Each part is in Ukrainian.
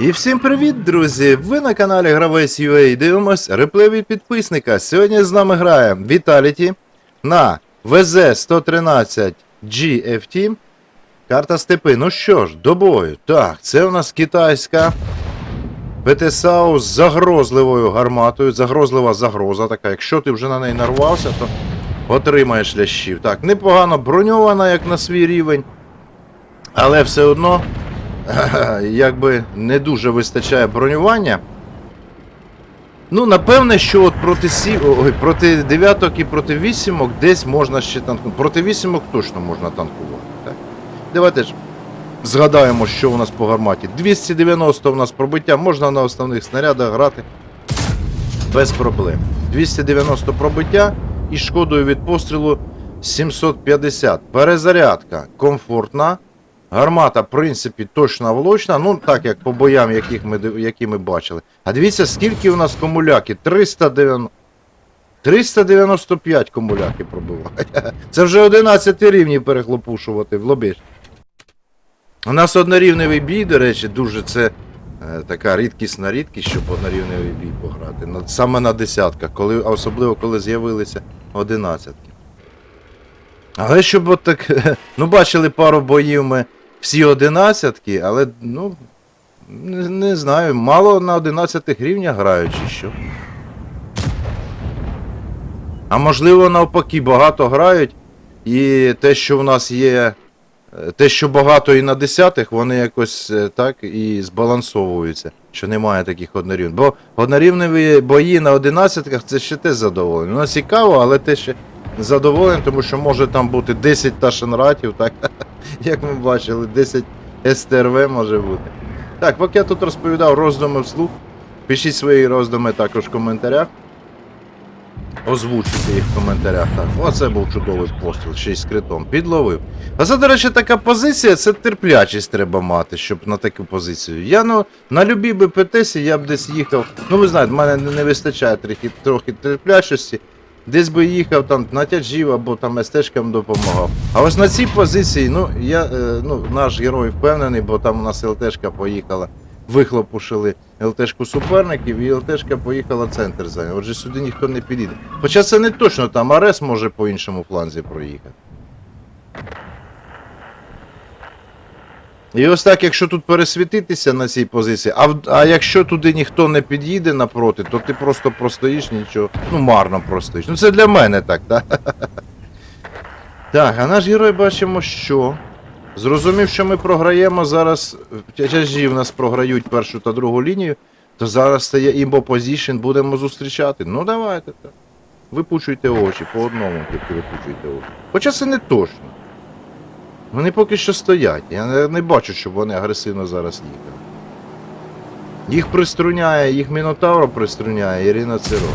І всім привіт, друзі! Ви на каналі Гравець UA дивимось реплей від підписника. Сьогодні з нами грає Vitality на VZ113 GFT. Карта степи. Ну що ж, до бою. Так, це у нас китайська ПТСАУ з загрозливою гарматою. Загрозлива загроза така. Якщо ти вже на неї нарвався, то отримаєш лящів. Так, непогано броньована, як на свій рівень. Але все одно якби не дуже вистачає бронювання. Ну, напевне, що от проти сі... Ой, проти дев'яток і проти вісімок десь можна ще танкувати. Проти вісімок точно можна танкувати. Так? Давайте ж згадаємо, що у нас по гарматі. 290 у нас пробиття, можна на основних снарядах грати без проблем. 290 пробиття і шкодою від пострілу 750. Перезарядка комфортна. Гармата, в принципі, точна влучна. Ну, так як по боям, яких ми, які ми бачили. А дивіться, скільки у нас комуляки? 390... 395 комуляки пробивають. Це вже 11 рівнів перехлопушувати в лобіж. У нас однорівневий бій, до речі, дуже це е, така рідкісна рідкість, щоб однорівневий бій пограти. Саме на десятках, коли, особливо коли з'явилися одинадцятки. Але щоб от так. Ну, бачили пару боїв ми всі одинадцятки, але ну. Не, не знаю, мало на 11 рівнях грають чи що. А можливо, навпаки, багато грають. І те, що в нас є. е, Те, що багато і на десятих, вони якось е, так і збалансовуються, що немає таких однорівних. Бо однорівневі бої на одинадцятках це ще те задоволення. Ну, цікаво, але те ще задоволення, тому що може там бути 10 ташенратів, так? Як ми бачили, 10 СТРВ може бути. Так, поки я тут розповідав роздуми вслух, пишіть свої роздуми також в коментарях. Озвучуйте їх в коментарях. Так, оце був чудовий постріл, ще й з критом. Підловив. А це, до речі, така позиція, це терплячість треба мати, щоб на таку позицію. Я ну, на любій би ПТСі я б десь їхав. Ну, ви знаєте, в мене не, не вистачає трохи, трохи терплячості. Десь би їхав там на тяжів або там СТшкам допомагав. А ось на цій позиції, ну, я, е, ну, наш герой впевнений, бо там у нас ЛТшка поїхала, вихлопушили ЛТшку суперників, і ЛТшка поїхала центр зайняв. Отже, сюди ніхто не підійде. Хоча це не точно, там Арес може по іншому фланзі проїхати. І ось так, якщо тут пересвітитися на цій позиції, а, а якщо туди ніхто не під'їде напроти, то ти просто простоїш нічого. Ну, марно простоїш. Ну це для мене так, так? Так, а наш герой бачимо, що. Зрозумів, що ми програємо зараз. Тяжі в нас програють першу та другу лінію, то зараз стає імбо позішн, будемо зустрічати. Ну давайте так. Випучуйте очі, по одному тільки випучуйте очі. Хоча це не точно. Вони поки що стоять. Я не, бачу, щоб вони агресивно зараз їхали. Їх приструняє, їх Мінотавро приструняє Ірина Циро.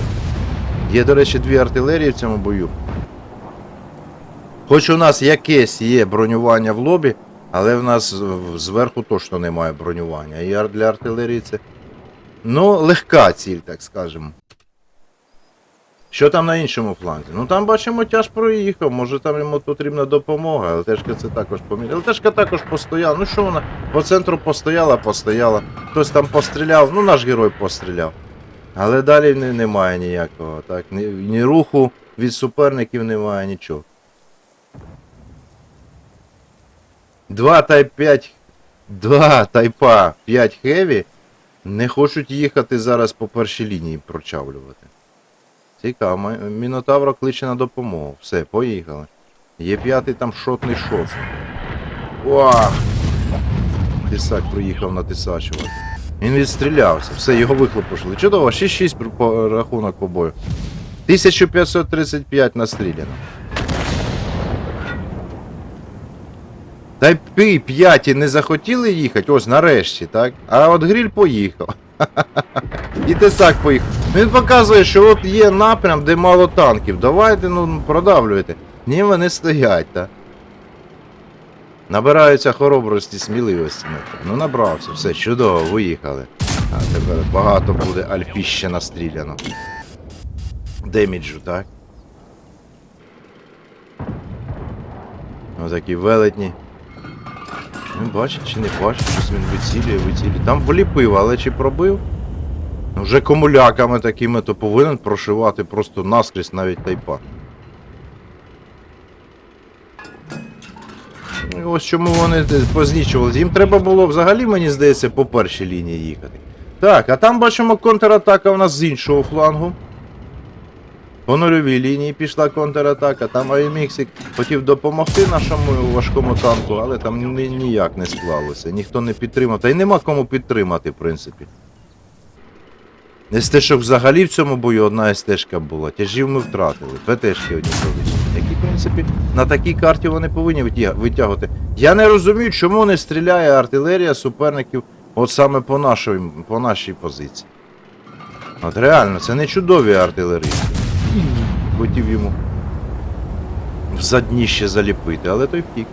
Є, до речі, дві артилерії в цьому бою. Хоч у нас якесь є бронювання в лобі, але в нас зверху точно немає бронювання. І для артилерії це. Ну, легка ціль, так скажемо. Що там на іншому фланзі? Ну там бачимо, тяж проїхав, може там йому потрібна допомога, ЛТшка це також помітила. ЛТшка також постояла. Ну що вона по центру постояла, постояла. Хтось там постріляв, ну наш герой постріляв. Але далі не, немає ніякого. Так, ні, ні руху від суперників немає, нічого. 2 Type 5. 2 Тайпа 5 Heavy не хочуть їхати зараз по першій лінії прочавлювати. Цікаво, Мінотавро кличе на допомогу. Все, поїхали. Є п'ятий там шотний шот. Уах! Тисак приїхав натисачувати. Він відстрілявся, все, його вихлопушили. Чудово, 6-6 по рахунок по бою. 1535 настріляно. Тайпи 5 не захотіли їхати, ось нарешті, так? А от гріль поїхав. І Тесак поїхав. Він показує, що от є напрям, де мало танків. Давайте, ну, продавлюйте. Ні, вони стоять, так. Набираються хоробрості, сміливості. Ну набрався, все, чудово, виїхали. А тепер багато буде альфіще настріляно. Деміджу, так? Отакі велетні. Не бачить чи не бачить, щось він вицілює, вицілює. Там вліпив, але чи пробив? Ну, Вже комуляками такими, то повинен прошивати просто наскрізь навіть тайпа. І Ось чому вони те- познічували. Їм треба було взагалі, мені здається, по першій лінії їхати. Так, а там бачимо контратака у нас з іншого флангу. По нульовій лінії пішла контратака, там Айміксик хотів допомогти нашому важкому танку, але там ні- ніяк не склалося. Ніхто не підтримав. Та й нема кому підтримати, в принципі. СТ-шок взагалі в цьому бою одна СТ-шка була. Тяжів ми втратили. ПТ-шки одні залишили. Які, в принципі, на такій карті вони повинні витягувати. Я не розумію, чому не стріляє артилерія суперників от саме по нашій, по нашій позиції. От реально, це не чудові артилерісти. Хотів йому в задніще заліпити, але той втік.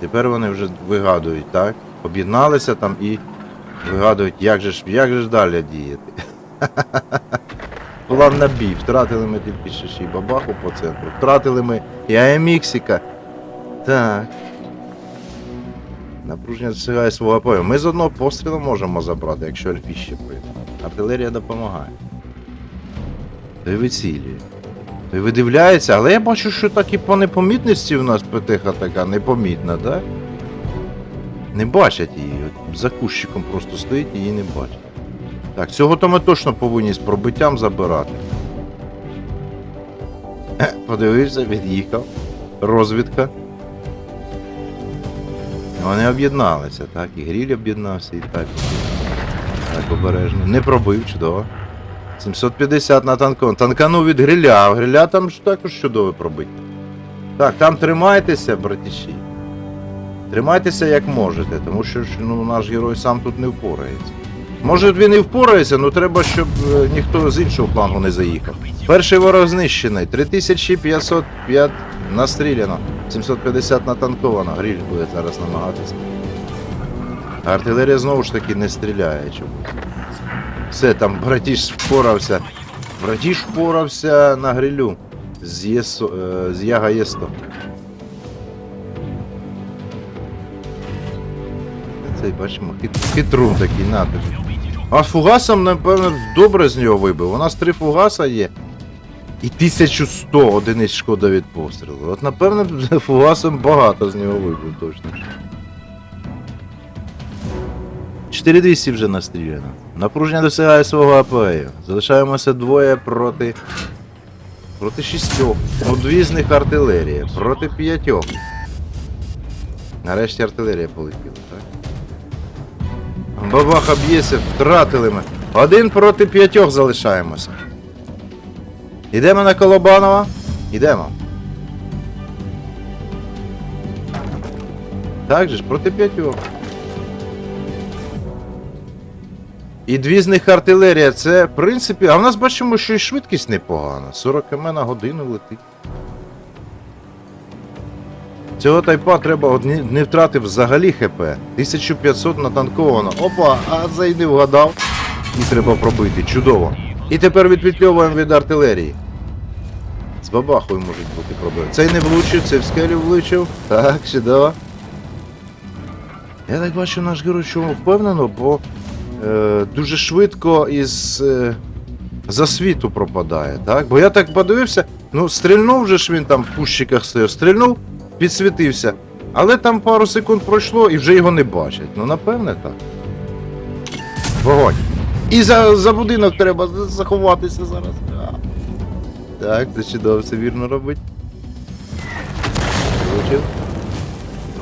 Тепер вони вже вигадують, так? Об'єдналися там і вигадують, як же ж, як же ж далі діяти. План на бій. Втратили ми тільки ще ще й бабаху по центру. Втратили ми і АМіксіка. Так. Напруження досягає свого апою. Ми з одного пострілу можемо забрати, якщо альфі ще прийде. Артилерія допомагає. Той вицілює. Той видивляється, але я бачу, що так і по непомітності в нас ПТХ така непомітна, так? Не бачать її. От за кущиком просто стоїть і її не бачать. Так, цього то ми точно повинні з пробиттям забирати. Е, Подивився, від'їхав. Розвідка. Вони об'єдналися, так, і Гріль об'єднався, і так. Так, обережно. Не пробив, чудово. 750 на танкон. Танканув від гриля, а в гриля там ж також чудово пробити. Так, там тримайтеся, братіші. Тримайтеся як можете, тому що ну, наш герой сам тут не впорається. Може він і впорається, але треба, щоб е, ніхто з іншого флангу не заїхав. Перший ворог знищений. 3505 настріляно. 750 натанковано. Гріль буде зараз намагатися. Артилерія знову ж таки не стріляє чомусь. Все, там братіш впорався. Братіш впорався на грилю з, ЄСО, е, з Яга Є100. Цей бачимо, хит, хитрун такий на тобі. А фугасом, напевно, добре з нього вибив. У нас три фугаса є. І 1100 одиниць шкода від пострілу. От напевно фугасом багато з нього вибив точно. 4200 вже настріляно. Напруження досягає свого апею. Залишаємося двоє проти. Проти шістьох. Ну, дві з них артилерія. Проти п'ятьох. Нарешті артилерія полетіла, так? Бабаха б'ється, втратили ми. Один проти п'ятьох залишаємося. Ідемо на Колобанова? Ідемо. Так же ж, проти п'ятьох. І дві з них артилерія, це в принципі. А в нас бачимо, що і швидкість непогана. 40 км на годину летить. Цього тайпа треба не, втратив взагалі ХП. 1500 натанковано. Опа, а не вгадав. І треба пробити. Чудово. І тепер відпетльовуємо від артилерії. З бабахою можуть бути проблеми. Цей не влучив, цей в скелю влучив. Так, чудово. Я так бачу, наш герой чому впевнено, бо е, дуже швидко із е, засвіту пропадає, так? Бо я так подивився, ну стрільнув же ж він там в кущиках стояв, стрільнув, підсвітився. Але там пару секунд пройшло і вже його не бачать. Ну, напевне, так. Вогонь. І за, за будинок треба заховатися зараз. А. Так, це чудово, все вірно робить. Влучив.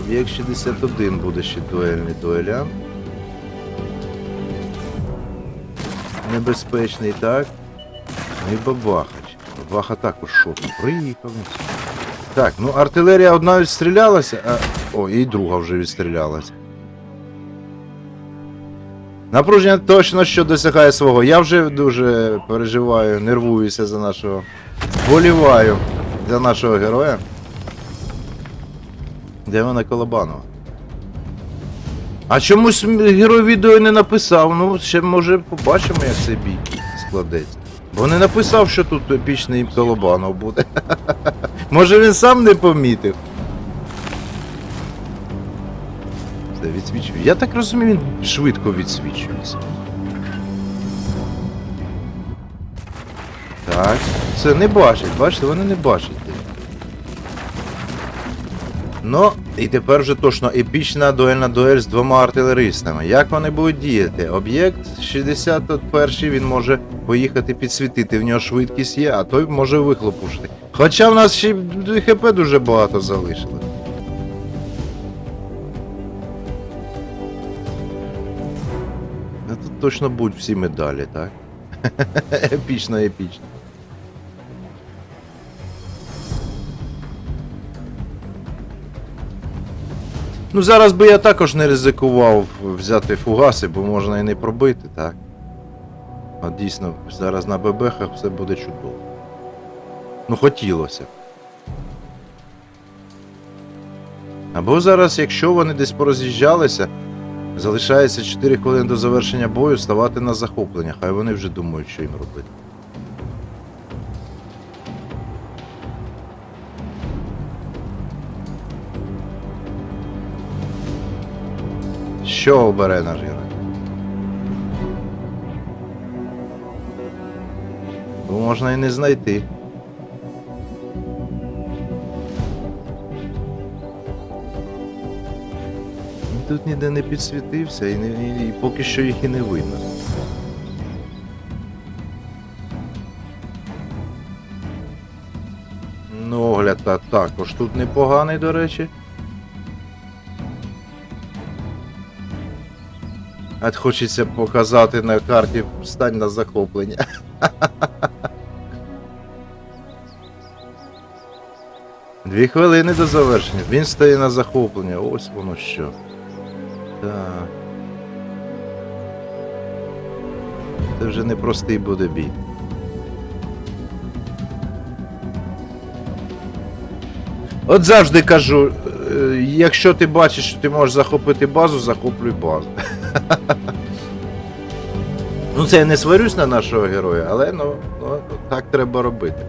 Об'єкт 61 буде ще дуельний дуелян. Небезпечний, так. Ну і бабахач. Бабаха також шотно. Приїхав. Так, ну артилерія одна відстрілялася, а. О, і друга вже відстрілялася. Напруження точно що досягає свого. Я вже дуже переживаю, нервуюся за нашого. Боліваю за нашого героя. Де вона Колобанова? А чомусь герой відео не написав. Ну, ще може побачимо, як цей бій складеться. Бо не написав, що тут епічний Колобанов буде. Може він сам не помітив. бачите, відсвічує. Я так розумію, він швидко відсвічується. Так, це не бачать, бачите, вони не бачать. Ну, і тепер вже точно епічна дуельна дуель з двома артилеристами. Як вони будуть діяти? Об'єкт 61 він може поїхати підсвітити, в нього швидкість є, а той може вихлопушити. Хоча в нас ще й ХП дуже багато залишилось. Ну, тут точно будуть всі медалі, так? епічно, епічно. Ну, зараз би я також не ризикував взяти фугаси, бо можна і не пробити, так? От дійсно, зараз на бебехах все буде чудово. Ну, хотілося. Або зараз, якщо вони десь пороз'їжджалися, залишається 4 хвилини до завершення бою, ставати на захоплення. Хай вони вже думають, що їм робити. Що обере наш герой? Бо можна і не знайти. Тут ніде не підсвітився і, не, і, і поки що їх і не видно. Ну, огляд та- також тут непоганий, до речі. А хочеться показати на карті стань на захоплення. Дві хвилини до завершення. Він стає на захоплення. Ось воно що. Так. Це вже непростий буде бій. От завжди кажу, е, якщо ти бачиш, що ти можеш захопити базу, захоплюй базу. Ну, це я не сварюсь на нашого героя, але ну, ну так треба робити.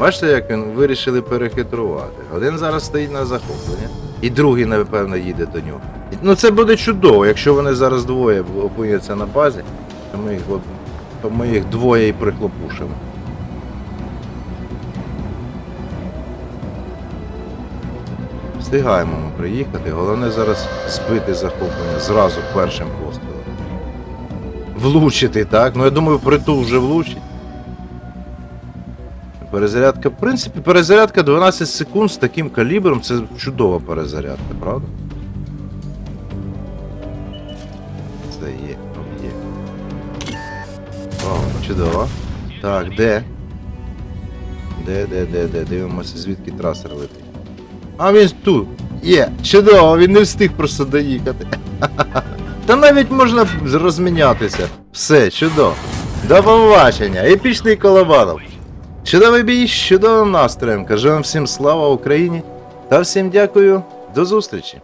Бачите, як він вирішили перехитрувати. Один зараз стоїть на захоплення, і другий, напевно, їде до нього. Ну це буде чудово, якщо вони зараз двоє опиняться на базі, то ми їх, то ми їх двоє і прихлопушимо. Встигаємо ми приїхати. Головне зараз збити захоплення зразу першим пострілом. Влучити, так? Ну я думаю, притул вже влучить. Перезарядка, в принципі, перезарядка 12 секунд з таким калібром це чудова перезарядка, правда? Чудово. Так, де? Де, де, де, де? Дивимося, звідки трасер летить. А він тут. Є. Чудово, він не встиг просто доїхати. Та навіть можна розмінятися. Все, чудово. До побачення. Епічний колобанов. Чудовий бій чудовим настроєм. Кажу вам всім слава Україні та всім дякую. До зустрічі.